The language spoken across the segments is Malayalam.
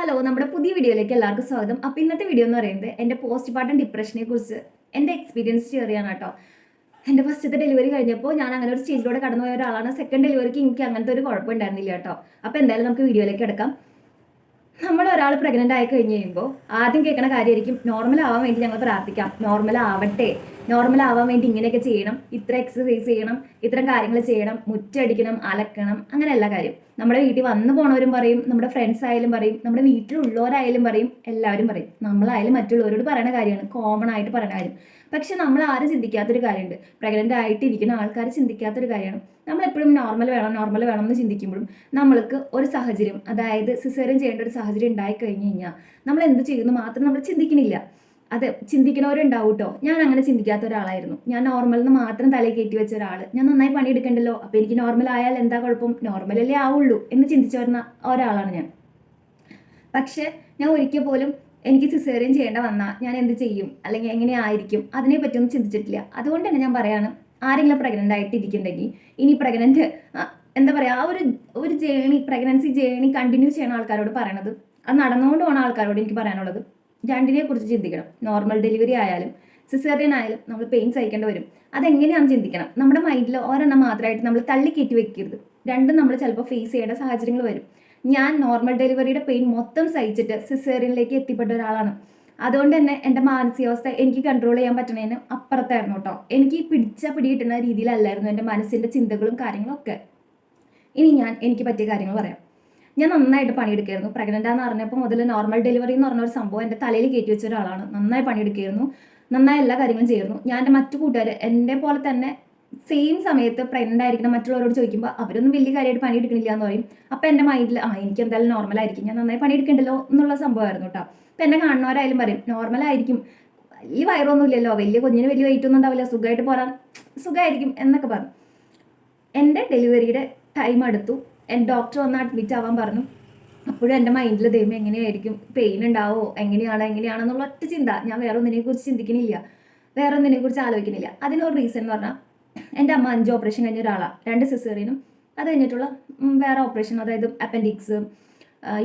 ഹലോ നമ്മുടെ പുതിയ വീഡിയോയിലേക്ക് എല്ലാവർക്കും സ്വാഗതം. അപ്പോൾ ഇന്നത്തെ വീഡിയോ എന്ന് പറയുന്നത് എന്റെ പോസ്റ്റ് പാർട്ടം ഡിപ്രഷനെ കുറിച്ച് എന്റെ എക്സ്പീരിയൻസ് ഷെയർ ചെയ്യാൻ കേട്ടോ. എന്റെ ഫസ്റ്റത്തെ ഡെലിവറി കഴിഞ്ഞപ്പോൾ ഞാൻ അങ്ങനെ ഒരു സ്റ്റേജിലൂടെ കടന്നുപോയ ഒരാളാണ്. സെക്കൻഡ് ഡെലിവറിക്ക് എനിക്ക് അങ്ങനത്തെ ഒരു കുഴപ്പമുണ്ടായിരുന്നില്ല കേട്ടോ. അപ്പോൾ എന്തായാലും നമുക്ക് വീഡിയോയിലേക്ക് എടുക്കാം. നമ്മൾ ഒരാൾ പ്രഗ്നന്റ് ആയി കഴിഞ്ഞ് കഴിയുമ്പോൾ ആദ്യം കേൾക്കുന്ന കാര്യമായിരിക്കും നോർമൽ ആവാൻ വേണ്ടി ഞങ്ങൾ പ്രാർത്ഥിക്കാം. നോർമൽ ആവട്ടെ. നോർമൽ ആവാൻ വേണ്ടി ഇങ്ങനെയൊക്കെ ചെയ്യണം. ഇത്ര എക്സസൈസ് ചെയ്യണം. ഇത്തരം കാര്യങ്ങൾ ചെയ്യണം. മുറ്റടിക്കണം. അലക്കണം. അങ്ങനെ എല്ലാ കാര്യം. നമ്മുടെ വീട്ടിൽ വന്നു പോണവരും പറയും നമ്മുടെ ഫ്രണ്ട്സ് ആയാലും പറയും നമ്മുടെ വീട്ടിലുള്ളവരായാലും പറയും എല്ലാവരും പറയും. നമ്മളായാലും മറ്റുള്ളവരോട് പറയുന്ന കാര്യമാണ്. കോമൺ ആയിട്ട് പറയുന്ന കാര്യം. പക്ഷെ നമ്മൾ ആരും ചിന്തിക്കാത്തൊരു കാര്യമുണ്ട്. പ്രഗ്നന്റ് ആയിട്ടിരിക്കുന്ന ആൾക്കാർ ചിന്തിക്കാത്തൊരു കാര്യമാണ്. നമ്മളെപ്പോഴും നോർമൽ വേണം നോർമൽ വേണം എന്ന് ചിന്തിക്കുമ്പോഴും നമ്മൾക്ക് ഒരു സാഹചര്യം അതായത് സിസേറിയൻ ചെയ്യേണ്ട ഒരു സാഹചര്യം ഉണ്ടായി കഴിഞ്ഞു കഴിഞ്ഞാൽ നമ്മൾ എന്ത് ചെയ്യുന്നു മാത്രം നമ്മൾ ചിന്തിക്കണില്ല. അത് ചിന്തിക്കുന്നവരുണ്ടാവും കേട്ടോ ഞാൻ അങ്ങനെ ചിന്തിക്കാത്ത ഒരാളായിരുന്നു. ഞാൻ നോർമൽ എന്ന് മാത്രം തലയിൽ കയറ്റി വെച്ച ഒരാൾ ഞാൻ നന്നായി പണിയെടുക്കണ്ടല്ലോ? അപ്പോൾ എനിക്ക് നോർമൽ ആയാൽ എന്താ കുഴപ്പം? നോർമലല്ലേ ആവുള്ളൂ എന്ന് ചിന്തിച്ചു വരുന്ന ഒരാളാണ് ഞാൻ. പക്ഷേ ഞാൻ ഒരിക്കൽ പോലും എനിക്ക് സിസേറിയൻ ചെയ്യേണ്ട വന്നാൽ ഞാൻ എന്ത് ചെയ്യും? അല്ലെങ്കിൽ എങ്ങനെ ആയിരിക്കും? അതിനെ പറ്റിയൊന്നും ചിന്തിച്ചിട്ടില്ല. അതുകൊണ്ട് തന്നെ ഞാൻ പറയാണ് ആരെങ്കിലും പ്രഗ്നന്റ് ആയിട്ടിരിക്കുന്നുണ്ടെങ്കിൽ ഇനി പ്രഗ്നന്റ് എന്താ പറയുക ആ ഒരു ഒരു ജേണി പ്രഗ്നൻസി ജേണി കണ്ടിന്യൂ ചെയ്യുന്ന ആൾക്കാരോട് പറയണത്. അത് നടന്നുകൊണ്ട് പോകുന്ന ആൾക്കാരോട് എനിക്ക് പറയാനുള്ളത്. രണ്ടിനെ കുറിച്ച് ചിന്തിക്കണം. നോർമൽ ഡെലിവറി ആയാലും സിസേറിയൻ ആയാലും നമ്മൾ പെയിൻ സഹിക്കേണ്ടി വരും. അതെങ്ങനെയാണെന്ന് ചിന്തിക്കണം. നമ്മുടെ മൈൻഡിൽ ഒരെണ്ണം മാത്രമായിട്ട് നമ്മൾ തള്ളി കയറ്റി വെക്കരുത്. രണ്ടും നമ്മൾ ചിലപ്പോൾ ഫേസ് ചെയ്യേണ്ട സാഹചര്യങ്ങൾ വരും. ഞാൻ നോർമൽ ഡെലിവറിയുടെ പെയിൻ മൊത്തം സഹിച്ചിട്ട് സിസേറിയനിലേക്ക് എത്തിപ്പെട്ട ഒരാളാണ്. അതുകൊണ്ട് തന്നെ എന്റെ മാനസികാവസ്ഥ എനിക്ക് കൺട്രോൾ ചെയ്യാൻ പറ്റണതിന് അപ്പുറത്തായിരുന്നു കേട്ടോ. എനിക്ക് പിടിച്ച പിടി കിട്ടുന്ന രീതിയിലല്ലായിരുന്നു എന്റെ മനസ്സിന്റെ ചിന്തകളും കാര്യങ്ങളും ഒക്കെ. ഇനി ഞാൻ എനിക്ക് പറ്റിയ കാര്യങ്ങൾ പറയാം. ഞാൻ നന്നായിട്ട് പണിയെടുക്കായിരുന്നു. പ്രഗ്നന്റ് ആണെന്ന് അറിഞ്ഞപ്പോൾ മുതൽ നോർമൽ ഡെലിവറി എന്ന് പറഞ്ഞ ഒരു സംഭവം എന്റെ തലയിൽ കയറ്റി വെച്ച ഒരാളാണ്. നന്നായി പണിയെടുക്കായിരുന്നു. നന്നായി എല്ലാ കാര്യങ്ങളും ചെയ്യുന്നു ഞാൻ എന്റെ മറ്റു കൂട്ടുകാർ എന്റെ പോലെ തന്നെ സെയിം സമയത്ത് പ്രഗ്നന്റ് ആയിരിക്കണം മറ്റുള്ളവരോട് ചോദിക്കുമ്പോൾ അവരൊന്നും വലിയ കാര്യമായിട്ട് പണിയെടുക്കണില്ല എന്ന് പറയും. അപ്പം എന്റെ മൈൻഡിൽ ആ എനിക്ക് എന്തായാലും നോർമൽ ആയിരിക്കും ഞാൻ നന്നായി പണിയെടുക്കണ്ടല്ലോ എന്നുള്ള സംഭവമായിരുന്നു കേട്ടോ. അപ്പം എന്നെ കാണുന്നവരായാലും പറയും നോർമൽ ആയിരിക്കും. വലിയ വയറൊന്നും ഇല്ലല്ലോ. വലിയ കുഞ്ഞിന് വലിയ വെയിറ്റ് ഒന്നും ഉണ്ടാവില്ല. സുഖമായിട്ട് പോരാൻ സുഖമായിരിക്കും എന്നൊക്കെ പറഞ്ഞു. എന്റെ ഡെലിവറിയുടെ ടൈം അടുത്തു. എന്റെ ഡോക്ടർ വന്ന് അഡ്മിറ്റ് ആവാൻ പറഞ്ഞു. അപ്പോഴും എന്റെ മൈൻഡിൽ ദൈവം എങ്ങനെയായിരിക്കും? പെയിൻ ഉണ്ടാവോ? എങ്ങനെയാണ്? എങ്ങനെയാണെന്നുള്ള ഒറ്റ ചിന്ത. ഞാൻ വേറെ ഒന്നിനെ കുറിച്ച് ചിന്തിക്കണില്ല. വേറെ ഒന്നിനെ കുറിച്ച് ആലോചിക്കണില്ല. അതിനൊരു റീസൺ എന്ന് പറഞ്ഞാൽ എന്റെ അമ്മ അഞ്ച് ഓപ്പറേഷൻ കഴിഞ്ഞ ഒരാളാണ് രണ്ട് സിസേറിയനും അത് കഴിഞ്ഞിട്ടുള്ള വേറെ ഓപ്പറേഷൻ അതായത് അപ്പൻഡിക്സ്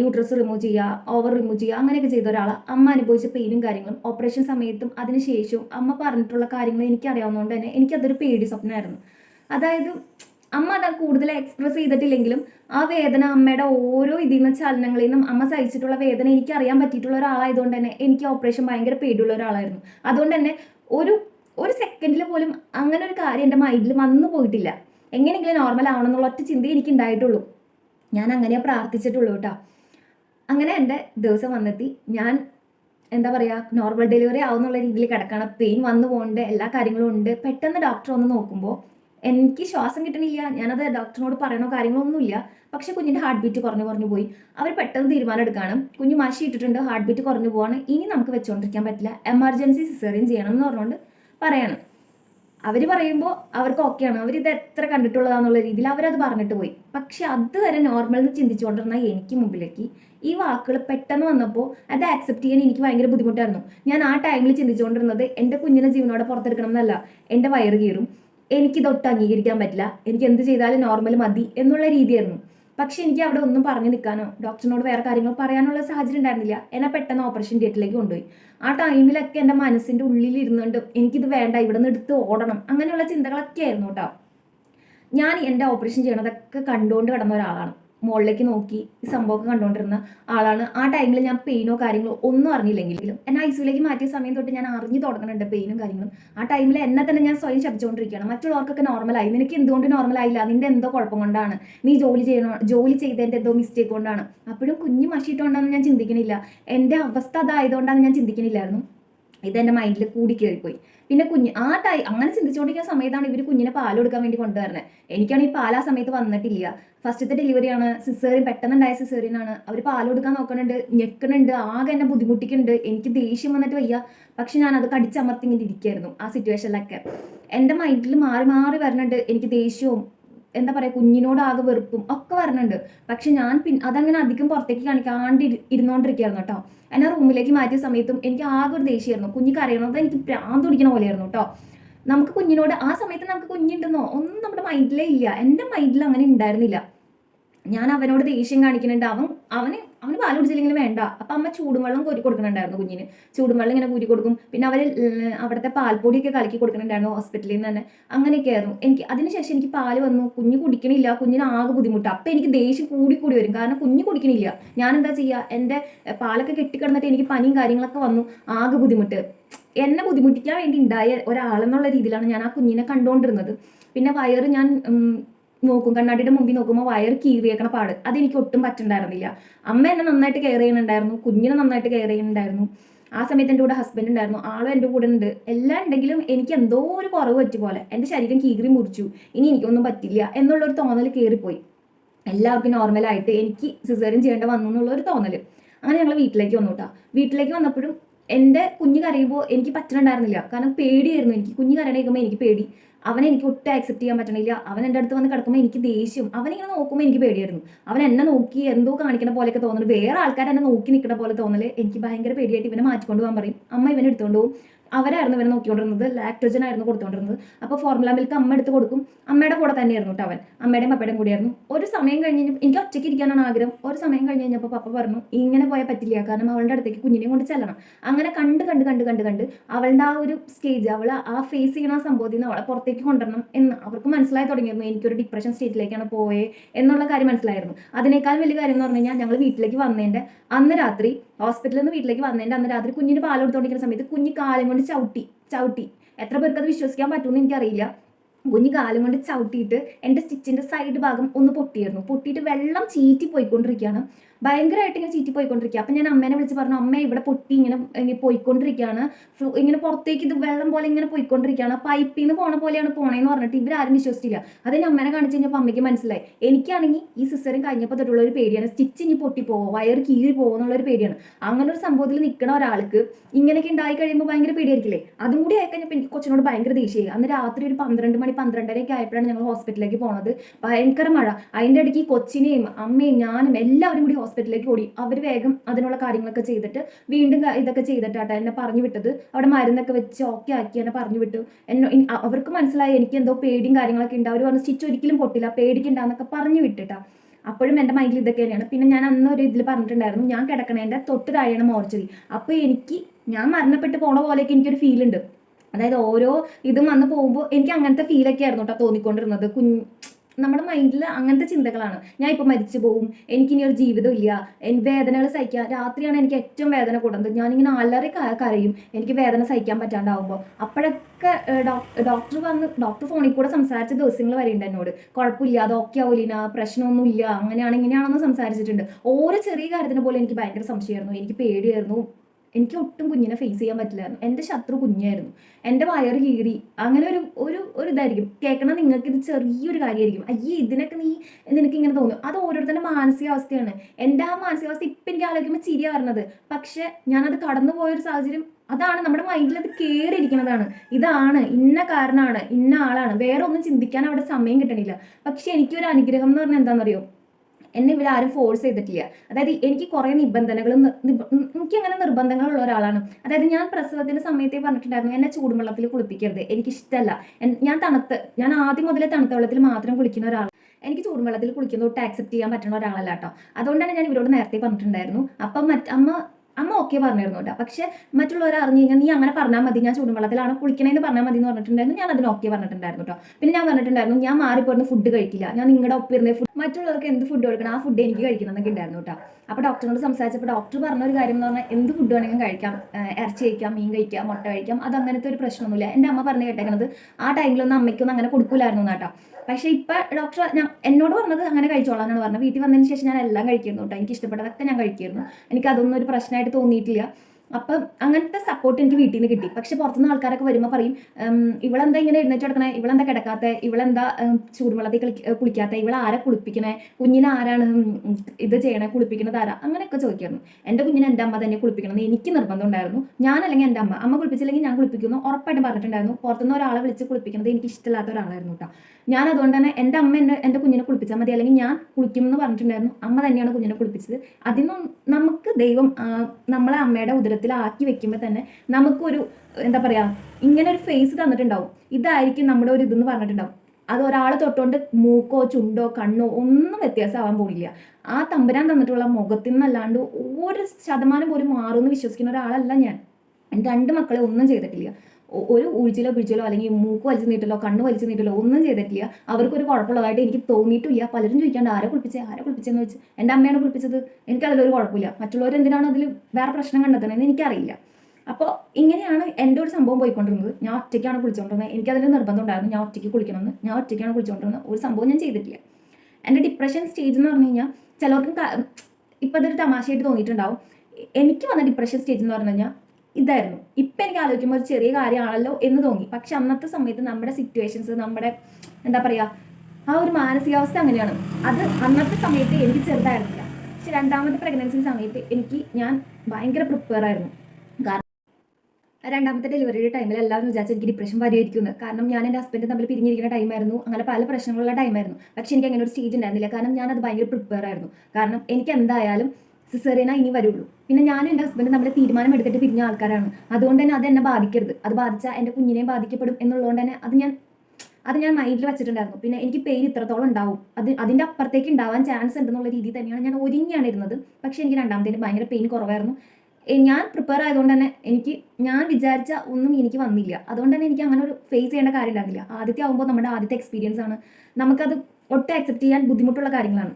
യൂട്രസ് റിമൂവ് ചെയ്യുക ഓവർ റിമൂവ് ചെയ്യുക അങ്ങനെയൊക്കെ ചെയ്ത ഒരാളാണ് അമ്മ അനുഭവിച്ച പെയിനും കാര്യങ്ങളും ഓപ്പറേഷൻ സമയത്തും അതിനുശേഷവും അമ്മ പറഞ്ഞിട്ടുള്ള കാര്യങ്ങൾ എനിക്ക് അറിയാവുന്നതുകൊണ്ട് തന്നെ എനിക്കതൊരു പേടി സ്വപ്നമായിരുന്നു. അതായത് അമ്മ അത് കൂടുതൽ എക്സ്പ്രസ് ചെയ്തിട്ടില്ലെങ്കിലും ആ വേദന അമ്മയുടെ ഓരോ ഇതിൽ നിന്ന് ചലനങ്ങളിൽ നിന്നും അമ്മ സഹിച്ചിട്ടുള്ള വേദന എനിക്ക് അറിയാൻ പറ്റിയിട്ടുള്ള ഒരാളായതുകൊണ്ട് തന്നെ എനിക്ക് ഓപ്പറേഷൻ ഭയങ്കര പേടിയുള്ള ഒരാളായിരുന്നു. അതുകൊണ്ട് തന്നെ ഒരു ഒരു സെക്കൻഡിൽ പോലും അങ്ങനെ ഒരു കാര്യം എന്റെ മൈൻഡിൽ വന്നു പോയിട്ടില്ല. എങ്ങനെയെങ്കിലും നോർമൽ ആവണം എന്നുള്ള ഒറ്റ ചിന്ത എനിക്ക് ഉണ്ടായിട്ടുള്ളൂ. ഞാൻ അങ്ങനെ പ്രാർത്ഥിച്ചിട്ടുള്ളൂ കേട്ടോ. അങ്ങനെ എന്റെ ദിവസം വന്നെത്തി. ഞാൻ എന്താ പറയുക നോർമൽ ഡെലിവറി ആവുന്നുള്ള രീതിയിൽ കിടക്കണം. പെയിൻ വന്നു പോകുന്നുണ്ട് എല്ലാ കാര്യങ്ങളും ഉണ്ട്. പെട്ടെന്ന് ഡോക്ടർ ഒന്ന് നോക്കുമ്പോൾ എനിക്ക് ശ്വാസം കിട്ടണില്ല. ഞാനത് ഡോക്ടറിനോട് പറയണോ കാര്യങ്ങളൊന്നുമില്ല. പക്ഷെ കുഞ്ഞിന്റെ ഹാർട്ട് ബീറ്റ് കുറഞ്ഞു കുറഞ്ഞു പോയി. അവർ പെട്ടെന്ന് തീരുമാനം എടുക്കുകയാണ് കുഞ്ഞ് മഷി ഇട്ടിട്ടുണ്ട് ഹാർട്ട് ബീറ്റ് കുറഞ്ഞു പോവാണ്. ഇനി നമുക്ക് വെച്ചുകൊണ്ടിരിക്കാൻ പറ്റില്ല. എമർജൻസി സിസേറിയൻ ചെയ്യണം എന്ന് പറഞ്ഞുകൊണ്ട് പറയാണ്. അവർ പറയുമ്പോൾ അവർക്ക് ഓക്കെയാണ് ഇത് എത്ര കണ്ടിട്ടുള്ളതാന്നുള്ള രീതിയിൽ അവരത് പറഞ്ഞിട്ട് പോയി. പക്ഷെ അത് വരെ നോർമൽ എന്ന് ചിന്തിച്ചുകൊണ്ടിരുന്ന എനിക്ക് മുമ്പിലേക്ക് ഈ വാക്കുകൾ പെട്ടെന്ന് വന്നപ്പോൾ അത് ആക്സെപ്റ്റ് ചെയ്യാൻ എനിക്ക് ഭയങ്കര ബുദ്ധിമുട്ടായിരുന്നു. ഞാൻ ആ ടൈമിൽ ചിന്തിച്ചുകൊണ്ടിരുന്നത് എന്റെ കുഞ്ഞിനെ ജീവനോടെ പുറത്തെടുക്കണം എന്നല്ല. എന്റെ വയറ് കീറും. എനിക്കിതൊട്ട് അംഗീകരിക്കാൻ പറ്റില്ല. എനിക്ക് എന്ത് ചെയ്താലും നോർമൽ മതി എന്നുള്ള രീതിയായിരുന്നു. പക്ഷെ എനിക്ക് അവിടെ ഒന്നും പറഞ്ഞു നിൽക്കാനോ ഡോക്ടറിനോട് വേറെ കാര്യങ്ങൾ പറയാനുള്ള സാഹചര്യം ഉണ്ടായിരുന്നില്ല. എന്നെ പെട്ടെന്ന് ഓപ്പറേഷൻ തിയേറ്ററിലേക്ക് കൊണ്ടുപോയി. ആ ടൈമിലൊക്കെ എന്റെ മനസ്സിന്റെ ഉള്ളിൽ ഇരുന്നുകൊണ്ട് എനിക്കിത് വേണ്ട ഇവിടെ നിന്ന് എടുത്ത് ഓടണം അങ്ങനെയുള്ള ചിന്തകളൊക്കെ ആയിരുന്നു കേട്ടോ. ഞാൻ എന്റെ ഓപ്പറേഷൻ ചെയ്യണതൊക്കെ കണ്ടുകൊണ്ട് കിടന്ന ഒരാളാണ്. മുകളിലേക്ക് നോക്കി ഈ സംഭവമൊക്കെ കണ്ടുകൊണ്ടിരുന്ന ആളാണ്. ആ ടൈമിൽ ഞാൻ പെയിനോ കാര്യങ്ങളോ ഒന്നും അറിഞ്ഞില്ലെങ്കിലും എന്നെ ഐസിയിലേക്ക് മാറ്റിയ സമയം തൊട്ട് ഞാൻ അറിഞ്ഞു തുടങ്ങുന്നുണ്ട് പെയിനും കാര്യങ്ങളും. ആ ടൈമിൽ എന്നെ തന്നെ ഞാൻ സ്വയം ശപിച്ചുകൊണ്ടിരിക്കുകയാണ് മറ്റുള്ളവർക്കൊക്കെ നോർമലായി നിനക്ക് എന്തുകൊണ്ട് നോർമലായില്ല നിന്റെ എന്തോ കുഴപ്പം കൊണ്ടാണ്. നീ ജോലി ചെയ്യണോ? ജോലി ചെയ്തതിന്റെ എന്തോ മിസ്റ്റേക്ക് കൊണ്ടാണ്. അപ്പോഴും കുഞ്ഞ് മഷിയിട്ടുണ്ടാന്ന് ഞാൻ ചിന്തിക്കണില്ല. എന്റെ അവസ്ഥ അതായതുകൊണ്ടാണ് ഞാൻ ചിന്തിക്കണില്ലായിരുന്നു. ഇതെന്റെ മൈൻഡിൽ കൂടി കയറിപ്പോയി പിന്നെ കുഞ്ഞ് ആ ടൈ അങ്ങനെ ചിന്തിച്ചുകൊണ്ടിരിക്കുന്ന സമയത്താണ് ഇവർ കുഞ്ഞിനെ പാൽ കൊടുക്കാൻ വേണ്ടി കൊണ്ടുവരുന്നത് എനിക്കാണ് ഈ പാൽ ആ സമയത്ത് വന്നിട്ടില്ല. ഫസ്റ്റത്തെ ഡെലിവറിയാണ് സിസേറിയൻ പെട്ടെന്നുണ്ടായ സിസേറിയൻ ആണ്. അവർ പാൽ കൊടുക്കാൻ നോക്കണുണ്ട് ഞെക്കണുണ്ട് ആകെ എന്നെ ബുദ്ധിമുട്ടിക്കുന്നുണ്ട്. എനിക്ക് ദേഷ്യം വന്നിട്ട് വയ്യ. പക്ഷെ ഞാൻ അത് കടിച്ചമർത്തിങ്ങനെ ഇരിക്കുകയായിരുന്നു ആ സിറ്റുവേഷനിലൊക്കെ എന്റെ മൈൻഡിൽ മാറി മാറി വരുന്നുണ്ട് എനിക്ക് ദേഷ്യവും എന്താ പറയുക കുഞ്ഞിനോട് ആകെ വെറുപ്പും ഒക്കെ വരുന്നുണ്ട് പക്ഷെ ഞാൻ പിൻ അതങ്ങനെ അധികം പുറത്തേക്ക് കാണിക്കാണ്ട് ഇരു- ഇരുന്നോണ്ടിരിക്കുകയായിരുന്നു കേട്ടോ. എന്നെ റൂമിലേക്ക് മാറ്റിയ സമയത്തും എനിക്ക് ആകെ ഒരു ദേഷ്യമായിരുന്നു. കുഞ്ഞ് കരയണത് എനിക്ക് പ്രാന്ത് പിടിക്കണ പോലെയായിരുന്നു കേട്ടോ. നമുക്ക് കുഞ്ഞിനോട് ആ സമയത്ത് നമുക്ക് കുഞ്ഞുണ്ടെന്നോ? ഒന്നും നമ്മുടെ മൈൻഡിലേ ഇല്ല. എന്റെ മൈൻഡിൽ അങ്ങനെ ഉണ്ടായിരുന്നില്ല. ഞാൻ അവനോട് ദേഷ്യം കാണിക്കുന്നുണ്ട്. അവൻ അവന് അവന് പാൽ കുടിച്ചില്ലെങ്കിൽ വേണ്ട. അപ്പം അമ്മ ചൂടുവെള്ളം കോരി കൊടുക്കുന്നുണ്ടായിരുന്നു കുഞ്ഞിന്. ചൂടുവെള്ളം ഇങ്ങനെ കൂരി കൊടുക്കും. പിന്നെ അവർ അവിടുത്തെ പാൽപ്പൊടിയൊക്കെ കലക്കി കൊടുക്കുന്നുണ്ടായിരുന്നു ഹോസ്പിറ്റലിൽ നിന്ന് തന്നെ. അങ്ങനെയൊക്കെ ആയിരുന്നു. എനിക്ക് അതിനുശേഷം എനിക്ക് പാൽ വന്നു. കുഞ്ഞ് കുടിക്കണില്ല. കുഞ്ഞിന് ആകെ ബുദ്ധിമുട്ട്. അപ്പം എനിക്ക് ദേഷ്യം കൂടി കൂടി വരും. കാരണം കുഞ്ഞ് കുടിക്കണില്ല. ഞാൻ എന്താ ചെയ്യുക എന്റെ പാലൊക്കെ കെട്ടിക്കിടന്നിട്ട് എനിക്ക് പനിയും കാര്യങ്ങളൊക്കെ വന്നു. ആകെ ബുദ്ധിമുട്ട്. എന്നെ ബുദ്ധിമുട്ടിക്കാൻ വേണ്ടി ഉണ്ടായ ഒരാളെന്നുള്ള രീതിയിലാണ് ഞാൻ ആ കുഞ്ഞിനെ കണ്ടുകൊണ്ടിരുന്നത് പിന്നെ വയറ് ഞാൻ നോക്കും. കണ്ണാടിയുടെ മുമ്പിൽ നോക്കുമ്പോൾ വയർ കീറിയേക്കണ പാട്. അതെനിക്ക് ഒട്ടും പറ്റുന്നുണ്ടായിരുന്നില്ല അമ്മ എന്നെ നന്നായിട്ട് കെയർ ചെയ്യുന്നുണ്ടായിരുന്നു. കുഞ്ഞിനെ നന്നായിട്ട് കെയർ ചെയ്യുന്നുണ്ടായിരുന്നു. ആ സമയത്ത് എന്റെ കൂടെ ഹസ്ബൻഡ് ഉണ്ടായിരുന്നു. ആളും എന്റെ കൂടെ ഉണ്ട്. എല്ലാം ഉണ്ടെങ്കിലും എനിക്ക് എന്തോ ഒരു കുറവ് പറ്റിയ പോലെ. എന്റെ ശരീരം കീറി മുറിച്ചു. ഇനി എനിക്കൊന്നും പറ്റില്ല എന്നുള്ളൊരു തോന്നൽ കയറിപ്പോയി എല്ലാവർക്കും നോർമലായിട്ട് എനിക്ക് സിസേറിയൻ ചെയ്യേണ്ട വന്നു എന്നുള്ളൊരു തോന്നൽ അങ്ങനെ ഞങ്ങൾ വീട്ടിലേക്ക് വന്നു കേട്ടോ വീട്ടിലേക്ക് വന്നപ്പോഴും എന്റെ കുഞ്ഞ് കരയുമ്പോൾ എനിക്ക് പറ്റണുണ്ടായിരുന്നില്ല. കാരണം പേടിയായിരുന്നു എനിക്ക്. കുഞ്ഞ് കരയണേക്കുമ്പോൾ എനിക്ക് പേടി. അവനെ എനിക്ക് ഒട്ടും ആക്സെപ്റ്റ് ചെയ്യാൻ പറ്റണില്ല. അവൻ എന്റെ അടുത്ത് വന്ന് കിടക്കുമ്പോൾ എനിക്ക് ദേഷ്യം. അവനിങ്ങനെ നോക്കുമ്പോൾ എനിക്ക് പേടിയായിരുന്നു. അവൻ എന്നെ നോക്കി എന്തോ കാണിക്കുന്ന പോലെയൊക്കെ തോന്നുന്നു വേറെ ആൾക്കാർ എന്നെ നോക്കി നിൽക്കുന്ന പോലെ തോന്നൽ എനിക്ക് ഭയങ്കര പേടിയായിട്ട് ഇവനെ മാറ്റിക്കൊണ്ട് പോകാൻ പറയും. അമ്മ ഇവനെ എടുത്തുകൊണ്ട് പോകും അവരായിരുന്നു ഇവനെ നോക്കിക്കൊണ്ടിരുന്നത്. ലാക്ടോജൻ ആയിരുന്നു കൊടുത്തുകൊണ്ടിരുന്നത്. അപ്പോൾ ഫോർമുല മിൽക്ക് അമ്മ എടുത്ത് കൊടുക്കും. അമ്മയുടെ കൂടെ തന്നെയായിരുന്നു കേട്ടോ അവൻ. അമ്മയുടെയും പപ്പയുടെയും കൂടിയായിരുന്നു. ഒരു സമയം കഴിഞ്ഞ് എനിക്ക് ഒറ്റയ്ക്ക് ഇരിക്കാനാണ് ആഗ്രഹം. ഒരു സമയം കഴിഞ്ഞ് കഴിഞ്ഞപ്പോൾ പപ്പ പറഞ്ഞു ഇങ്ങനെ പോയാൽ പറ്റില്ല. കാരണം അവളുടെ അടുത്തേക്ക് കുഞ്ഞിനെയും കൊണ്ട് ചെല്ലണം. അങ്ങനെ കണ്ട് കണ്ട് കണ്ട് കണ്ട് കണ്ട് അവളുടെ ആ ഒരു സ്റ്റേജ് അവൾ ആ ഫേസ് ചെയ്യണ ആ സംഭവത്തിൽ നിന്ന് അവളെ പുറത്തേക്ക് കൊണ്ടുവരണം എന്ന് അവർക്ക് മനസ്സിലായി തുടങ്ങിയിരുന്നു. എനിക്കൊരു ഡിപ്രഷൻ സ്റ്റേജിലേക്കാണ് പോയേ എന്നുള്ള കാര്യം മനസ്സിലായിരുന്നു. അതിനേക്കാൾ വലിയ കാര്യം എന്ന് പറഞ്ഞു കഴിഞ്ഞാൽ ഞങ്ങൾ വീട്ടിലേക്ക് വന്നതിന്റെ അന്ന് രാത്രി ഹോസ്പിറ്റലിൽ നിന്ന് വീട്ടിലേക്ക് വന്നതിന്റെ അന്ന് രാത്രി കുഞ്ഞിന് പാൽ സമയത്ത് കുഞ്ഞ് കാലം കൊണ്ട് ചവിട്ടി ചവിട്ടി. എത്ര പേർക്ക് അത് വിശ്വസിക്കാൻ പറ്റുമെന്ന് എനിക്കറിയില്ല. കുഞ്ഞ് കാലം കൊണ്ട് ചവിട്ടിയിട്ട് എന്റെ സ്റ്റിച്ചിന്റെ സൈഡ് ഭാഗം ഒന്ന് പൊട്ടിയിരുന്നു. പൊട്ടിയിട്ട് വെള്ളം ചീറ്റി പോയിക്കൊണ്ടിരിക്കുകയാണ് ഭയങ്കരമായിട്ട് ഇങ്ങനെ ചീറ്റി പോയിക്കൊണ്ടിരിക്കുക. അപ്പം ഞാൻ അമ്മേനെ വിളിച്ച് പറഞ്ഞു അമ്മ ഇവിടെ പൊട്ടി ഇങ്ങനെ പോയിക്കൊണ്ടിരിക്കുകയാണ്. ഇങ്ങനെ പുറത്തേക്ക് ഇത് വെള്ളം പോലെ ഇങ്ങനെ പോയിക്കൊണ്ടിരിക്കുകയാണ്. പൈപ്പിൽ നിന്ന് പോണ പോലെയാണ് പോണേന്ന് പറഞ്ഞിട്ട് ഇവരാരും വിശ്വസിച്ചില്ല. അത് ഞാൻ അമ്മേനെ കാണിച്ച് കഴിഞ്ഞപ്പോൾ അമ്മയ്ക്ക് മനസ്സിലായി. എനിക്കാണെങ്കിൽ ഈ സിസ്റ്ററും കഴിഞ്ഞപ്പോൾ തൊട്ടുള്ള ഒരു പേടിയാണ്. സ്റ്റിച്ച് ഇനി പൊട്ടി പോവോ വയർ കീറി പോവോ ഒരു പേടിയാണ്. അങ്ങനെ ഒരു സംഭവത്തിൽ നിൽക്കുന്ന ഒരാൾക്ക് ഇങ്ങനെയൊക്കെ ഉണ്ടായി കഴിയുമ്പോൾ ഭയങ്കര പേടിയായിരിക്കില്ലേ? അതും കൂടി ആയി കഴിഞ്ഞപ്പോൾ എനിക്ക് കൊച്ചിനോട് ഭയങ്കര ദേഷ്യമായി അന്ന് രാത്രി ഒരു പന്ത്രണ്ട് മണി പന്ത്രണ്ടരയൊക്കെ ആയപ്പോഴാണ് ഞങ്ങൾ ഹോസ്പിറ്റലിലേക്ക് പോണത്. ഭയങ്കര മഴ. അതിന്റെ ഇടയ്ക്ക് കൊച്ചിനെയും അമ്മയും ഞാനും എല്ലാവരും കൂടി ഹോസ്പിറ്റലിലേക്ക് ഓടി. അവർ വേഗം അതിനുള്ള കാര്യങ്ങളൊക്കെ ചെയ്തിട്ട് വീണ്ടും ഇതൊക്കെ ചെയ്തിട്ടാട്ടോ എന്നെ പറഞ്ഞു വിട്ടത്. അവിടെ മരുന്നൊക്കെ വെച്ച് ഓക്കെ ആക്കി എന്നെ പറഞ്ഞു വിട്ടു. എന്നോ അവർക്ക് മനസ്സിലായി എനിക്ക് എന്തോ പേടിയും കാര്യങ്ങളൊക്കെ ഉണ്ട്. അവർ പറഞ്ഞു സ്റ്റിച്ച് ഒരിക്കലും പൊട്ടില്ല. പേടിക്കണ്ടെന്നൊക്കെ പറഞ്ഞു വിട്ടിട്ടാ. അപ്പോഴും എന്റെ മൈൻഡിൽ ഇതൊക്കെ തന്നെയാണ്. പിന്നെ ഞാൻ അന്ന് ഒരു ഇതിൽ പറഞ്ഞിട്ടുണ്ടായിരുന്നു ഞാൻ കിടക്കണേന്റെ തൊട്ട് താഴെയാണ് മോർച്ചറി. അപ്പോൾ എനിക്ക് ഞാൻ മരണപ്പെട്ട് പോണ പോലെയൊക്കെ എനിക്കൊരു ഫീൽ ഉണ്ട്. അതായത് ഓരോ ഇതും വന്ന് പോകുമ്പോൾ എനിക്ക് അങ്ങനത്തെ ഫീലൊക്കെ ആയിരുന്നു കേട്ടോ തോന്നിക്കൊണ്ടിരുന്നത്. കുഞ്ഞ് നമ്മുടെ മൈൻഡിൽ അങ്ങനത്തെ ചിന്തകളാണ്. ഞാൻ ഇപ്പോൾ മരിച്ചു പോകും എനിക്കിനി ഒരു ജീവിതം ഇല്ല. എൻ വേദനകൾ സഹിക്കാൻ രാത്രിയാണ് എനിക്ക് ഏറ്റവും വേദന കൂടുന്നത് ഞാനിങ്ങനെ അലറി കരയും. എനിക്ക് വേദന സഹിക്കാൻ പറ്റാണ്ടാവുമ്പോൾ അപ്പോഴൊക്കെ ഡോക്ടർ വന്ന് ഡോക്ടർ ഫോണിൽ കൂടെ സംസാരിച്ച ദിവസങ്ങൾ വരെയുണ്ട് എന്നോട്. കുഴപ്പമില്ല അത് ഓക്കെ ആവൂലിന. പ്രശ്നമൊന്നുമില്ല അങ്ങനെയാണ് ഇങ്ങനെയാണെന്ന് സംസാരിച്ചിട്ടുണ്ട്. ഓരോ ചെറിയ കാര്യത്തിന് പോലും എനിക്ക് ഭയങ്കര സംശയമായിരുന്നു. എനിക്ക് പേടിയായിരുന്നു. എനിക്ക് ഒട്ടും കുഞ്ഞിനെ ഫേസ് ചെയ്യാൻ പറ്റില്ലായിരുന്നു എന്റെ ശത്രു കുഞ്ഞായിരുന്നു. എന്റെ വയറ് കീറി. അങ്ങനെ ഒരു ഒരു ഒരു ഇതായിരിക്കും. കേൾക്കണ നിങ്ങൾക്ക് ഇത് ചെറിയൊരു കാര്യമായിരിക്കും. അയ്യേ ഇതിനൊക്കെ നീ നിനക്ക് ഇങ്ങനെ തോന്നും. അത് ഓരോരുത്തരുടെ മാനസികാവസ്ഥയാണ്. എന്റെ ആ മാനസികാവസ്ഥ ഇപ്പം എനിക്ക് ആലോചിക്കുമ്പോൾ ചിരിയാ വരുന്നത് പക്ഷെ ഞാനത് കടന്നു പോയൊരു സാഹചര്യം അതാണ് നമ്മുടെ മൈൻഡിൽ അത് കയറിയിരിക്കുന്നതാണ് ഇതാണ്. ഇന്ന കാരണമാണ് ഇന്ന ആളാണ്. വേറെ ഒന്നും ചിന്തിക്കാൻ അവിടെ സമയം കിട്ടണില്ല. പക്ഷെ എനിക്കൊരു അനുഗ്രഹം എന്ന് പറഞ്ഞാൽ എന്താണെന്നറിയോ? എന്നെ ഇവിടെ ആരും ഫോഴ്സ് ചെയ്തിട്ടില്ല. അതായത് എനിക്ക് കുറേ നിബന്ധനകളും എനിക്ക് അങ്ങനെ നിർബന്ധങ്ങളുള്ള ഒരാളാണ്. അതായത് ഞാൻ പ്രസവത്തിന്റെ സമയത്തേ പറഞ്ഞിട്ടുണ്ടായിരുന്നു എന്നെ ചൂടുവെള്ളത്തിൽ കുളിപ്പിക്കരുത്. എനിക്ക് ഇഷ്ടമല്ല ഞാൻ തണുത്ത് ഞാൻ ആദ്യം മുതലേ തണുത്ത വെള്ളത്തിൽ മാത്രം കുളിക്കുന്ന ഒരാൾ എനിക്ക് ചൂടുവെള്ളത്തിൽ കുളിക്കുന്നത് തൊട്ട് ആക്സെപ്റ്റ് ചെയ്യാൻ പറ്റുന്ന ഒരാളല്ല കേട്ടോ. അതുകൊണ്ടാണ് ഞാൻ ഇവരോട് നേരത്തെ പറഞ്ഞിട്ടുണ്ടായിരുന്നു. അപ്പം മറ്റ് അമ്മ അമ്മ ഓക്കെ പറഞ്ഞിരുന്നു കേട്ടോ. പക്ഷെ മറ്റുള്ളവർ അറിഞ്ഞു കഴിഞ്ഞാൽ നീ അങ്ങനെ പറഞ്ഞാൽ മതി. ഞാൻ ചൂടുവെള്ളത്തിലാണ് കുളിക്കണേന്ന് പറഞ്ഞാൽ മതി എന്ന് പറഞ്ഞിട്ടുണ്ടായിരുന്നു. ഞാൻ അതിന് ഓക്കെ പറഞ്ഞിട്ടുണ്ടായിരുന്നു കേട്ടോ. പിന്നെ ഞാൻ പറഞ്ഞിട്ടുണ്ടായിരുന്നു ഞാൻ മാറിപ്പോയിരുന്ന ഫുഡ് കഴിക്കില്ല. ഞാൻ നിങ്ങളുടെ ഒപ്പം ഇരുന്ന ഫുഡ് മറ്റുള്ളവർക്ക് എന്ത് ഫുഡ് കൊടുക്കണം? ആ ഫുഡ് എനിക്ക് കഴിക്കണം എന്നൊക്കെ ഉണ്ടായിരുന്നു കേട്ടോ. അപ്പോൾ ഡോക്ടറിനോട് സംസാരിച്ചപ്പോൾ ഡോക്ടർ പറഞ്ഞ ഒരു കാര്യം എന്ന് പറഞ്ഞാൽ എന്ത് ഫുഡ് വേണമെങ്കിലും കഴിക്കാം. ഇറച്ചി കഴിക്കാം മീൻ കഴിക്കാം മുട്ട കഴിക്കാം. അത് അങ്ങനത്തെ ഒരു പ്രശ്നമൊന്നുമില്ല. എന്റെ അമ്മ പറഞ്ഞു കേട്ടേക്കുന്നത് ആ ടൈമിലൊന്നും അമ്മയ്ക്കൊന്നും അങ്ങനെ കൊടുക്കില്ലായിരുന്നു കേട്ടോ. പക്ഷേ ഇപ്പം ഡോക്ടർ ഞാൻ എന്നോട് പറഞ്ഞത് അങ്ങനെ കഴിച്ചോളാനാണ് പറഞ്ഞത്. വീട്ടിൽ വന്നതിന് ശേഷം ഞാൻ എല്ലാം കഴിക്കുന്നു കേട്ടോ. എനിക്ക് ഇഷ്ടപ്പെട്ടതൊക്കെ ഞാൻ കഴിക്കുമായിരുന്നു എനിക്ക് അതൊന്നും ഒരു പ്രശ്നമായിട്ട് തോന്നിയിട്ടില്ല. അപ്പം അങ്ങനത്തെ സപ്പോർട്ട് എനിക്ക് വീട്ടിൽ നിന്ന് കിട്ടി. പക്ഷെ പുറത്തുനിന്ന് ആൾക്കാരൊക്കെ വരുമ്പോൾ പറയും ഇവളെന്താ ഇങ്ങനെ എഴുന്നേറ്റ് കിടക്കണേ ഇവളെന്താ കിടക്കാത്ത? ഇവളെന്താ ചൂടുവെള്ളത്തിൽ കളി കുളിക്കാത്ത? ഇവളെ ആരെ കുളിപ്പിക്കണേ? കുഞ്ഞിനെ ആരാണ് ഇത് ചെയ്യണേ? കുളിപ്പിക്കണത് ആരാ? അങ്ങനെയൊക്കെ ചോദിക്കായിരുന്നു. എന്റെ കുഞ്ഞിനെ എന്റെ അമ്മ തന്നെ കുളിപ്പിക്കണം എനിക്ക് നിർബന്ധം ഉണ്ടായിരുന്നു. ഞാനല്ലെങ്കിൽ എന്റെ അമ്മ. അമ്മ കുളിപ്പിച്ചില്ലെങ്കിൽ ഞാൻ കുളിപ്പിക്കുന്നു ഉറപ്പായിട്ടും പറഞ്ഞിട്ടുണ്ടായിരുന്നു. പുറത്തുനിന്ന് ഒരാളെ വിളിച്ച് കുളിപ്പിക്കുന്നത് എനിക്ക് ഇഷ്ടമില്ലാത്ത ഒരാളായിരുന്നു കേട്ടോ. ഞാൻ അതുകൊണ്ട് തന്നെ എന്റെ അമ്മ എന്നെ എന്റെ കുഞ്ഞിനെ കുളിപ്പിച്ചാൽ മതി. അല്ലെങ്കിൽ ഞാൻ കുളിക്കുമെന്ന് പറഞ്ഞിട്ടുണ്ടായിരുന്നു. അമ്മ തന്നെയാണ് കുഞ്ഞിനെ കുളിപ്പിച്ചത്. അതിനും നമുക്ക് ദൈവം നമ്മളെ അമ്മയുടെ ഉദരത്തിലാക്കി വെക്കുമ്പോൾ തന്നെ നമുക്കൊരു എന്താ പറയുക ഇങ്ങനെ ഒരു ഫേസ് തന്നിട്ടുണ്ടാവും. ഇതായിരിക്കും നമ്മുടെ ഒരു ഇതെന്ന് പറഞ്ഞിട്ടുണ്ടാവും. അത് ഒരാൾ തൊട്ടുകൊണ്ട് മൂക്കോ ചുണ്ടോ കണ്ണോ ഒന്നും വ്യത്യാസമാവാൻ പോകില്ല ആ തമ്പുരാൻ തന്നിട്ടുള്ള മുഖത്തിൽ നിന്നല്ലാണ്ട് ഒരു ശതമാനം പോലും മാറുമെന്ന് വിശ്വസിക്കുന്ന ഒരാളല്ല ഞാൻ. രണ്ട് മക്കളെ ഒന്നും ചെയ്തിട്ടില്ല. ഒരു ഉഴിച്ചിലോ പിഴിച്ചിലോ അല്ലെങ്കിൽ മൂക്ക് വലിച്ചു നീട്ടലോ കണ്ണ് വലിച്ചു നീട്ടലോ ഒന്നും ചെയ്തിട്ടില്ല. അവർക്കൊരു കുഴപ്പമുള്ളതായിട്ട് എനിക്ക് തോന്നിയിട്ടില്ല പലരും ചോദിക്കാണ്ട് ആരെ കുളിപ്പിച്ചേ? ആരെ കുളിപ്പിച്ചെന്ന് വെച്ച് എന്റെ അമ്മയാണ് കുളിപ്പിച്ചത്. എനിക്കതിലൊരു കുഴപ്പമില്ല. മറ്റുള്ളവർ എന്തിനാണ് അതിൽ വേറെ പ്രശ്നം കണ്ടെത്തണമെന്ന് എനിക്കറിയില്ല. അപ്പോൾ ഇങ്ങനെയാണ് എന്റെ ഒരു സംഭവം പോയിക്കൊണ്ടിരുന്നത്. ഞാൻ ഒറ്റയ്ക്കാണ് കുളിച്ചുകൊണ്ടിരുന്നത് എനിക്കതിൽ നിർബന്ധം ഉണ്ടായിരുന്നു. ഞാൻ ഒറ്റയ്ക്ക് കുളിക്കണമെന്ന്. ഞാൻ ഒറ്റയ്ക്കാണ് കുളിച്ചുകൊണ്ടിരുന്നത് ഒരു സംഭവം ഞാൻ ചെയ്തിട്ടില്ല. എന്റെ ഡിപ്രഷൻ സ്റ്റേജ് എന്ന് പറഞ്ഞു കഴിഞ്ഞാൽ ചിലർക്കും ഇപ്പം അതൊരു തമാശയായിട്ട് തോന്നിയിട്ടുണ്ടാവും. എനിക്ക് വന്ന ഡിപ്രഷൻ സ്റ്റേജ് എന്ന് പറഞ്ഞു കഴിഞ്ഞാൽ ഇതായിരുന്നു. ഇപ്പം എനിക്ക് ആലോചിക്കുമ്പോൾ ഒരു ചെറിയ കാര്യമാണല്ലോ എന്ന് തോന്നി. പക്ഷെ അന്നത്തെ സമയത്ത് നമ്മുടെ സിറ്റുവേഷൻസ് നമ്മുടെ എന്താ പറയുക ആ ഒരു മാനസികാവസ്ഥ അങ്ങനെയാണ്. അത് അന്നത്തെ സമയത്ത് എനിക്ക് ചെറുതായിരുന്നില്ല. പക്ഷെ രണ്ടാമത്തെ പ്രഗ്നൻസി സമയത്ത് എനിക്ക് ഞാൻ ഭയങ്കര പ്രിപ്പയർ ആയിരുന്നു. കാരണം രണ്ടാമത്തെ ഡെലിവറിയുടെ ടൈമിൽ എല്ലാവരും വിചാരിച്ചു എനിക്ക് ഡിപ്രഷൻ പരിഹരിക്കുന്നു കാരണം ഞാൻ എന്റെ ഹസ്ബൻഡ് തമ്മിൽ പിരിഞ്ഞിരിക്കുന്ന ടൈമായിരുന്നു അങ്ങനെ പല പ്രശ്നങ്ങളുള്ള ടൈമായിരുന്നു പക്ഷെ എനിക്ക് അങ്ങനെ ഒരു സ്റ്റേജ് ഉണ്ടായിരുന്നില്ല. കാരണം ഞാൻ അത് ഭയങ്കര പ്രിപ്പയർ ആയിരുന്നു. കാരണം എനിക്ക് എന്തായാലും സിസേറിയന ഇനി വരുള്ളൂ. പിന്നെ ഞാനും എന്റെ ഹസ്ബൻഡ് നമ്മൾ തീരുമാനം എടുത്തിട്ട് പിരിഞ്ഞ ആൾക്കാരാണ്. അതുകൊണ്ട് തന്നെ അത് എന്നെ ബാധിക്കരുത്. അത് ബാധിച്ചാൽ എന്റെ കുഞ്ഞിനെയും ബാധിക്കപ്പെടും എന്നുള്ളതുകൊണ്ട് തന്നെ അത് ഞാൻ അത് ഞാൻ മൈൻഡിൽ വെച്ചിട്ടുണ്ടായിരുന്നു. പിന്നെ എനിക്ക് പെയിൻ ഇത്രത്തോളം ഉണ്ടാവും. അത് അതിന്റെ അപ്പുറത്തേക്ക് ഉണ്ടാവാൻ ചാൻസ് ഉണ്ടെന്നുള്ള രീതിയിൽ തന്നെയാണ് ഞാൻ ഒരുങ്ങിയാണ് ഇരുന്നത്. പക്ഷേ എനിക്ക് രണ്ടാമത്തേന് ഭയങ്കര പെയിൻ കുറവായിരുന്നു. ഞാൻ പ്രിപ്പയർ ആയതുകൊണ്ട് തന്നെ എനിക്ക് ഞാൻ വിചാരിച്ച ഒന്നും എനിക്ക് വന്നില്ല. അതുകൊണ്ട് തന്നെ എനിക്ക് അങ്ങനെ ഒരു ഫേസ് ചെയ്യേണ്ട കാര്യം ഉണ്ടായിരുന്നില്ല ആദ്യത്തെ ആകുമ്പോൾ നമ്മുടെ ആദ്യത്തെ എക്സ്പീരിയൻസ് ആണ്. നമുക്കത് ഒട്ടും അക്സെപ്റ്റ് ചെയ്യാൻ ബുദ്ധിമുട്ടുള്ള കാര്യങ്ങളാണ്.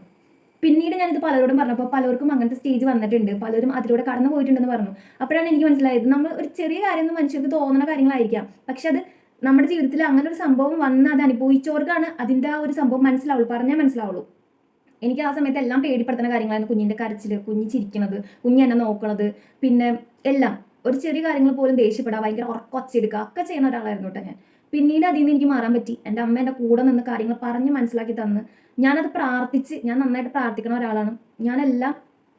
പിന്നീട് ഞാനിത് പലരോടും പറഞ്ഞപ്പോൾ പലർക്കും അങ്ങനത്തെ സ്റ്റേജ് വന്നിട്ടുണ്ട്. പലരും അതിലൂടെ കടന്നു പോയിട്ടുണ്ടെന്ന് പറഞ്ഞു. അപ്പോഴാണ് എനിക്ക് മനസ്സിലായത്. നമ്മൾ ഒരു ചെറിയ കാര്യം എന്ന് മനുഷ്യർക്ക് തോന്നുന്ന കാര്യങ്ങളായിരിക്കാം. പക്ഷെ അത് നമ്മുടെ ജീവിതത്തിൽ അങ്ങനെ ഒരു സംഭവം വന്ന് അത് അനുഭവിച്ചവർക്കാണ് അതിന്റെ ആ ഒരു സംഭവം മനസ്സിലാവുള്ളൂ. പറഞ്ഞാൽ മനസ്സിലാവുള്ളൂ. എനിക്ക് ആ സമയത്ത് എല്ലാം പേടിപ്പെടുത്തുന്ന കാര്യങ്ങളായിരുന്നു. കുഞ്ഞിന്റെ കരച്ചിൽ കുഞ്ഞ് ചിരിക്കുന്നത് കുഞ്ഞ് എന്നെ നോക്കണത് പിന്നെ എല്ലാം. ഒരു ചെറിയ കാര്യങ്ങൾ പോലും ദേഷ്യപ്പെടുക ഭയങ്കര ഉറക്കൊച്ചെടുക്കുക ഒക്കെ ചെയ്യുന്ന ഒരാളായിരുന്നു കേട്ടോ ഞാൻ. പിന്നീട് അതിൽ നിന്ന് എനിക്ക് മാറാൻ പറ്റി. എന്റെ അമ്മ എന്റെ കൂടെ നിന്ന് കാര്യങ്ങൾ പറഞ്ഞ് മനസ്സിലാക്കി തന്ന്. ഞാനത് പ്രാർത്ഥിച്ച് ഞാൻ നന്നായിട്ട് പ്രാർത്ഥിക്കുന്ന ഒരാളാണ്. ഞാനെല്ലാം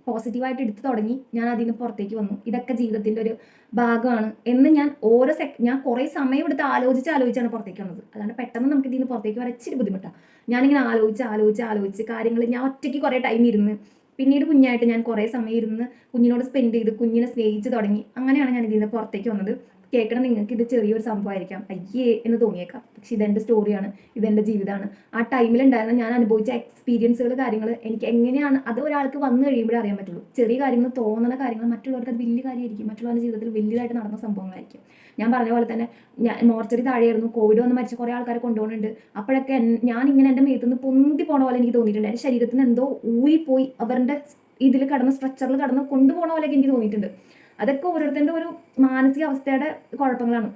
പോസിറ്റീവായിട്ട് എടുത്തു തുടങ്ങി ഞാൻ അതിൽ നിന്ന് പുറത്തേക്ക് വന്നു. ഇതൊക്കെ ജീവിതത്തിന്റെ ഒരു ഭാഗമാണ് എന്ന് ഞാൻ ഓരോ സെക് ഞാൻ കുറേ സമയം എടുത്ത് ആലോചിച്ച് ആലോചിച്ചാണ് പുറത്തേക്ക് വന്നത്. അതാണ് പെട്ടെന്ന് നമുക്ക് ഇതിൽ നിന്ന് പുറത്തേക്ക് വരാൻ ഇച്ചിരി ബുദ്ധിമുട്ടാണ്. ഞാനിങ്ങനെ ആലോചിച്ച് ആലോചിച്ച് ആലോചിച്ച് കാര്യങ്ങൾ ഞാൻ ഒറ്റയ്ക്ക് കുറേ ടൈം ഇരുന്ന് പിന്നീട് കുഞ്ഞായിട്ട് ഞാൻ കുറേ സമയം ഇരുന്ന് കുഞ്ഞിനോട് സ്പെൻഡ് ചെയ്ത് കുഞ്ഞിനെ സ്നേഹിച്ച് തുടങ്ങി അങ്ങനെയാണ് ഞാൻ ഇതിൽ നിന്ന് പുറത്തേക്ക് വന്നത്. കേൾക്കണം നിങ്ങൾക്ക് ഇത് ചെറിയൊരു സംഭവമായിരിക്കാം. അയ്യേ എന്ന് തോന്നിയേക്കാം. പക്ഷെ ഇതെന്റെ സ്റ്റോറിയാണ് ഇതെന്റെ ജീവിതമാണ്. ആ ടൈമിലുണ്ടായിരുന്ന ഞാൻ അനുഭവിച്ച എക്സ്പീരിയൻസുകൾ കാര്യങ്ങൾ എനിക്ക് എങ്ങനെയാണ് അത് ഒരാൾക്ക് വന്നു കഴിയുമ്പോഴേ അറിയാൻ പറ്റുള്ളൂ. ചെറിയ കാര്യങ്ങൾ തോന്നുന്ന കാര്യങ്ങൾ മറ്റുള്ളവർക്ക് അത് വലിയ കാര്യമായിരിക്കും. മറ്റുള്ളവരുടെ ജീവിതത്തിൽ വലിയതായിട്ട് നടന്ന സംഭവങ്ങളായിരിക്കും. ഞാൻ പറഞ്ഞ പോലെ തന്നെ ഞാൻ മോർച്ചറി താഴെയായിരുന്നു. കോവിഡ് വന്ന് മരിച്ച കുറേ ആൾക്കാരെ കൊണ്ടുപോകുന്നുണ്ട്. അപ്പോഴൊക്കെ ഞാൻ ഇങ്ങനെ എന്റെ മേത്ത് നിന്ന് പൊന്തി പോണ പോലെ എനിക്ക് തോന്നിയിട്ടുണ്ട്. എന്റെ ശരീരത്തിന് എന്തോ ഊരിപ്പോയി അവരുടെ ഇതിൽ കടന്ന് സ്ട്രക്ചറിൽ കടന്ന് കൊണ്ടുപോകണ പോലെയൊക്കെ എനിക്ക് തോന്നിയിട്ടുണ്ട്. അതൊക്കെ ഓരോരുത്തരുടെ ഒരു മാനസികാവസ്ഥയുടെ കുഴപ്പങ്ങളാണ്.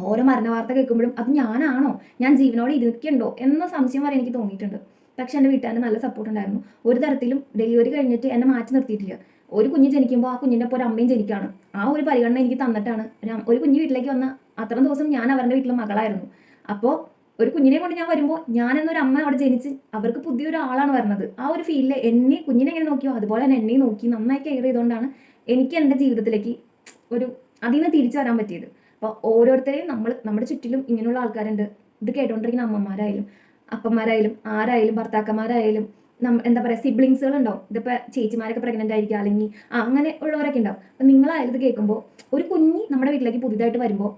ഓരോ മരണ വാർത്ത കേൾക്കുമ്പോഴും അത് ഞാനാണോ? ഞാൻ ജീവനോടെ ഇരിക്കണ്ടോ? എന്ന സംശയം വരെ എനിക്ക് തോന്നിയിട്ടുണ്ട്. പക്ഷെ എന്റെ വീട്ടുകാരുടെ നല്ല സപ്പോർട്ട് ഉണ്ടായിരുന്നു. ഒരു തരത്തിലും ഡെലിവറി കഴിഞ്ഞിട്ട് എന്നെ മാറ്റി നിർത്തിയിട്ടില്ല. ഒരു കുഞ്ഞ് ജനിക്കുമ്പോൾ ആ കുഞ്ഞിന്റെ ഒപ്പം ഒരു അമ്മയും ജനിക്കുകയാണ് ആ ഒരു പരിഗണന എനിക്ക് തന്നിട്ടാണ്. ഒരു- കുഞ്ഞ് വീട്ടിലേക്ക് വന്ന അത്ര ദിവസം ഞാൻ അവരുടെ വീട്ടിലെ മകളായിരുന്നു. അപ്പോൾ ഒരു കുഞ്ഞിനെ കൊണ്ട് ഞാൻ വരുമ്പോൾ ഞാൻ എന്നൊരു അമ്മ അവിടെ ജനിച്ച് അവർക്ക് പുതിയൊരു ആളാണ് വരുന്നത്. ആ ഒരു ഫീലിൽ എന്നെ കുഞ്ഞിനെ എങ്ങനെ നോക്കിയോ അതുപോലെ തന്നെ എന്നെയും നോക്കി നന്നായി കെയർ ചെയ്തുകൊണ്ടാണ് എനിക്ക് എന്റെ ജീവിതത്തിലേക്ക് ഒരു അതിൽ നിന്ന് തിരിച്ചു വരാൻ പറ്റിയത്. അപ്പോൾ ഓരോരുത്തരെയും നമ്മൾ നമ്മുടെ ചുറ്റിലും ഇങ്ങനെയുള്ള ആൾക്കാരുണ്ട്. ഇത് കേട്ടോണ്ടിരിക്കുന്ന അമ്മമാരായാലും അപ്പന്മാരായാലും ആരായാലും ഭർത്താക്കന്മാരായാലും നമ്മ എന്താ പറയുക സിബ്ലിങ്സുകൾ ഉണ്ടാവും ഇതിപ്പോൾ ചേച്ചിമാരൊക്കെ പ്രഗ്നന്റ് ആയിരിക്കുക അല്ലെങ്കിൽ അങ്ങനെ ഉള്ളവരൊക്കെ ഉണ്ടാവും. അപ്പം നിങ്ങളായാലും ഇത് കേൾക്കുമ്പോൾ ഒരു കുഞ്ഞി നമ്മുടെ വീട്ടിലേക്ക് പുതിയതായിട്ട് വരുമ്പോൾ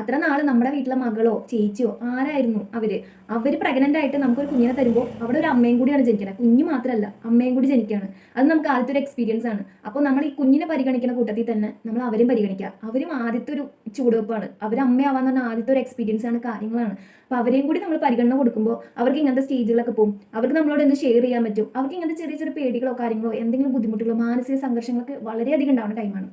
അത്ര നാൾ നമ്മുടെ വീട്ടിലെ മകളോ ചേച്ചിയോ ആരായിരുന്നു അവർ? അവർ പ്രഗ്നന്റ് ആയിട്ട് നമുക്കൊരു കുഞ്ഞിനെ തരുമ്പോൾ അവിടെ ഒരു അമ്മയും കൂടിയാണ് ജനിക്കുന്നത് കുഞ്ഞ് മാത്രമല്ല അമ്മയും കൂടി ജനിക്കുകയാണ് അത് നമുക്ക് ആദ്യത്തെ ഒരു എക്സ്പീരിയൻസ് ആണ്. അപ്പോൾ നമ്മൾ ഈ കുഞ്ഞിനെ പരിഗണിക്കുന്ന കൂട്ടത്തിൽ തന്നെ നമ്മൾ അവരും പരിഗണിക്കുക. അവരും ആദ്യത്തെ ഒരു ചൂടുവെപ്പാണ് അവർ അമ്മയാവാന്ന് പറഞ്ഞാൽ ആദ്യത്തെ ഒരു എക്സ്പീരിയൻസ് ആണ് കാര്യങ്ങളാണ്. അപ്പോൾ അവരെയും കൂടി നമ്മൾ പരിഗണന കൊടുക്കുമ്പോൾ അവർക്ക് ഇങ്ങനത്തെ സ്റ്റേജുകളൊക്കെ പോകും അവർക്ക് നമ്മളോട് എന്ത് ഷെയർ ചെയ്യാൻ പറ്റും? അവർക്ക് ഇങ്ങനത്തെ ചെറിയ ചെറിയ പേടികളോ കാര്യങ്ങളോ എന്തെങ്കിലും ബുദ്ധിമുട്ടുകളോ മാനസിക സംഘർഷങ്ങളൊക്കെ വളരെയധികം ഉണ്ടാവുന്ന ടൈമാണ്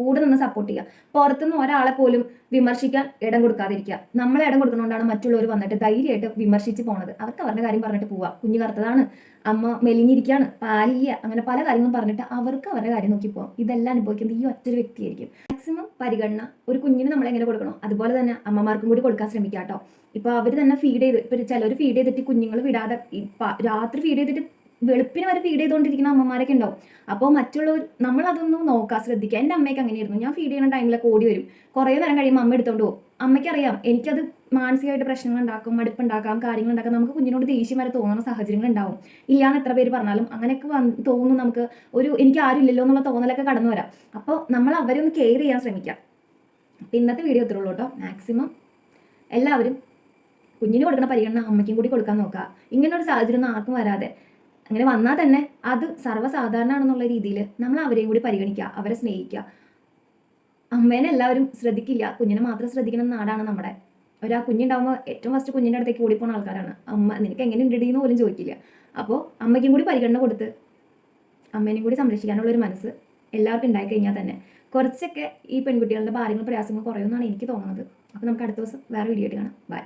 കൂടെ നിന്ന് സപ്പോർട്ട് ചെയ്യുക. പുറത്തുനിന്ന് ഒരാളെ പോലും വിമർശിക്കാൻ ഇടം കൊടുക്കാതിരിക്കുക. നമ്മളെ ഇടം കൊടുക്കുന്നതുകൊണ്ടാണ് മറ്റുള്ളവർ വന്നിട്ട് ധൈര്യമായിട്ട് വിമർശിച്ച് പോണത്. അവർക്ക് അവരുടെ കാര്യം പറഞ്ഞിട്ട് പോവുക. കുഞ്ഞു കറുത്തതാണ് അമ്മ മെലിഞ്ഞിരിക്കുകയാണ് പാലില്ല അങ്ങനെ പല കാര്യങ്ങളും പറഞ്ഞിട്ട് അവർക്ക് അവരുടെ കാര്യം നോക്കി പോകാം ഇതെല്ലാം അനുഭവിക്കുന്നത് ഈ ഒറ്റ വ്യക്തിയായിരിക്കും. മാക്സിമം പരിഗണന ഒരു കുഞ്ഞിന് നമ്മൾ എങ്ങനെ കൊടുക്കണം അതുപോലെ തന്നെ അമ്മമാർക്കും കൂടി കൊടുക്കാൻ ശ്രമിക്കുക കേട്ടോ. ഇപ്പോൾ അവർ തന്നെ ഫീഡ് ചെയ്ത് ഇപ്പോൾ ചിലർ ഫീഡ് ചെയ്തിട്ട് കുഞ്ഞുങ്ങൾ വിടാതെ രാത്രി ഫീഡ് ചെയ്തിട്ട് വെളുപ്പിന് വരെ ഫീഡ് ചെയ്തുകൊണ്ടിരിക്കുന്ന അമ്മമാരൊക്കെ ഉണ്ടാവും. അപ്പോൾ മറ്റുള്ളവർ നമ്മളതൊന്നും നോക്കാൻ ശ്രദ്ധിക്കുക എന്റെ അമ്മയ്ക്ക് അങ്ങനെയായിരുന്നു. ഞാൻ ഫീഡ് ചെയ്യുന്ന ടൈമിലൊക്കെ ഓടി വരും. കുറേ നേരം കഴിയുമ്പോൾ അമ്മ എടുത്തോണ്ട് പോകും. അമ്മയ്ക്കറിയാം എനിക്കത് മാനസികമായിട്ട് പ്രശ്നങ്ങൾ ഉണ്ടാക്കും മടുപ്പുണ്ടാക്കാം കാര്യങ്ങൾ ഉണ്ടാക്കാം നമുക്ക് കുഞ്ഞിനോട് ദേഷ്യം വരെ തോന്നുന്ന സാഹചര്യങ്ങൾ ഉണ്ടാവും ഇല്ലാന്ന് എത്ര പേര് പറഞ്ഞാലും അങ്ങനെയൊക്കെ തോന്നുന്നു നമുക്ക്. ഒരു എനിക്ക് ആരും ഇല്ലല്ലോ എന്നുള്ള തോന്നലൊക്കെ കടന്നു വരാം. അപ്പോൾ നമ്മൾ അവരെ ഒന്ന് കെയർ ചെയ്യാൻ ശ്രമിക്കാം. അപ്പം ഇന്നത്തെ വീഡിയോ ഇത്രയുള്ളൂ കേട്ടോ. മാക്സിമം എല്ലാവരും കുഞ്ഞിന് കൊടുക്കുന്ന പരിഗണന അമ്മയ്ക്കും കൂടി കൊടുക്കാൻ നോക്കുക. ഇങ്ങനെ ഒരു സാഹചര്യം ഒന്നും ആർക്കും വരാതെ. അങ്ങനെ വന്നാൽ തന്നെ അത് സർവസാധാരണമാണെന്നുള്ള രീതിയിൽ നമ്മൾ അവരെയും കൂടി പരിഗണിക്കുക അവരെ സ്നേഹിക്കുക. അമ്മേനെ എല്ലാവരും ശ്രദ്ധിക്കില്ല. കുഞ്ഞിനെ മാത്രം ശ്രദ്ധിക്കണം നാടാണ് നമ്മുടെ. ഒരു ആ കുഞ്ഞുണ്ടാകുമ്പോൾ ഏറ്റവും ഫസ്റ്റ് കുഞ്ഞിന്റെ അടുത്തേക്ക് ഓടിപ്പോണ ആൾക്കാരാണ്. അമ്മ നിനക്ക് എങ്ങനെ ഉണ്ടെന്ന് പോലും ചോദിക്കില്ല. അപ്പോൾ അമ്മയ്ക്കും കൂടി പരിഗണന കൊടുത്ത് അമ്മേനെയും കൂടി സംരക്ഷിക്കാനുള്ള ഒരു മനസ്സ് എല്ലാവർക്കും ഉണ്ടായി കഴിഞ്ഞാൽ തന്നെ. കുറച്ചൊക്കെ ഈ പെൺകുട്ടികളുടെ ഭാര്യങ്ങൾ പ്രയാസങ്ങൾ കുറയുമെന്നാണ് എനിക്ക് തോന്നുന്നത് അപ്പോൾ നമുക്ക് അടുത്ത ദിവസം വേറെ വീഡിയോ ആയിട്ട് കാണാം. ബൈ